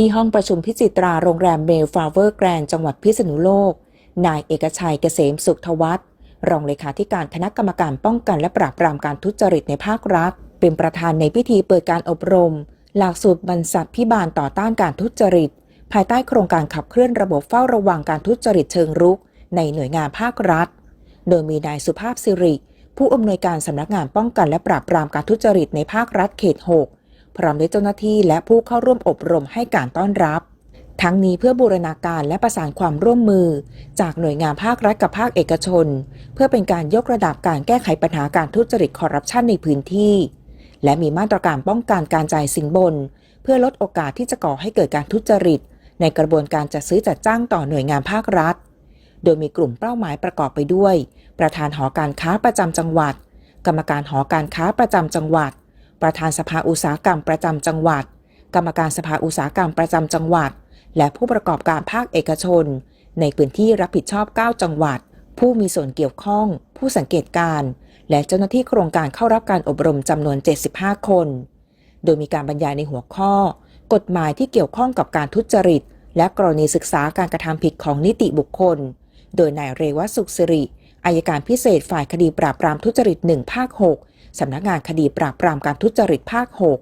ที่ห้องประชุมพิจิตราโรงแรมเมลฟลาเวอร์แกรนจังหวัดพิษณุโลก นายเอกชัยเกษมสุขทวัฒน์รองเลขาธิการคณะกรรมการป้องกันและปราบปรามการทุจริตในภาครัฐ เป็นประธานในพิธีเปิดการอบรม หลักสูตรบรรษัทพิบาลต่อต้านการทุจริต ภายใต้โครงการขับเคลื่อนระบบเฝ้าระวังการทุจริตเชิงรุก ในหน่วยงานภาครัฐ โดยมีนายสุภาพสิริ ผู้อำนวยการสำนักงานป้องกันและปราบปรามการทุจริตในภาครัฐเขต 6 พร้อมด้วยเจ้าหน้าที่และผู้เข้าร่วมอบรมให้การต้อนรับ ทั้งนี้เพื่อบูรณาการและประสานความร่วมมือ จากหน่วยงานภาครัฐกับภาคเอกชน เพื่อเป็นการยกระดับการแก้ไขปัญหาการทุจริตคอร์รัปชันในพื้นที่ และมีมาตรการป้องกันการจ่ายสินบน เพื่อลดโอกาสที่จะก่อให้เกิดการทุจริต ในกระบวนการจัดซื้อจัดจ้างต่อหน่วยงานภาครัฐ โดยมีกลุ่มเป้าหมายประกอบไปด้วย ประธานหอการค้าประจำจังหวัด กรรมการหอการค้าประจำจังหวัด ประธานสภาอุตสาหกรรมประจำจังหวัด กรรมการสภาอุตสาหกรรมประจำจังหวัด และผู้ประกอบการภาคเอกชน ในพื้นที่รับผิดชอบ 9 จังหวัด ผู้มีส่วนเกี่ยวข้อง ผู้สังเกตการณ์และเจ้าหน้าที่โครงการเข้ารับการอบรมจำนวน 75 คน โดยมีการบรรยายในหัวข้อ กฎหมายที่เกี่ยวข้องกับการทุจริต และกรณีศึกษาการกระทำผิดของนิติบุคคล โดยนายเรวัตสุขสิริ อายการพิเศษฝ่ายคดีปราบปรามทุจริต 1 ภาค 6 สำนักงานคดีปราบปรามการทุจริตภาค 6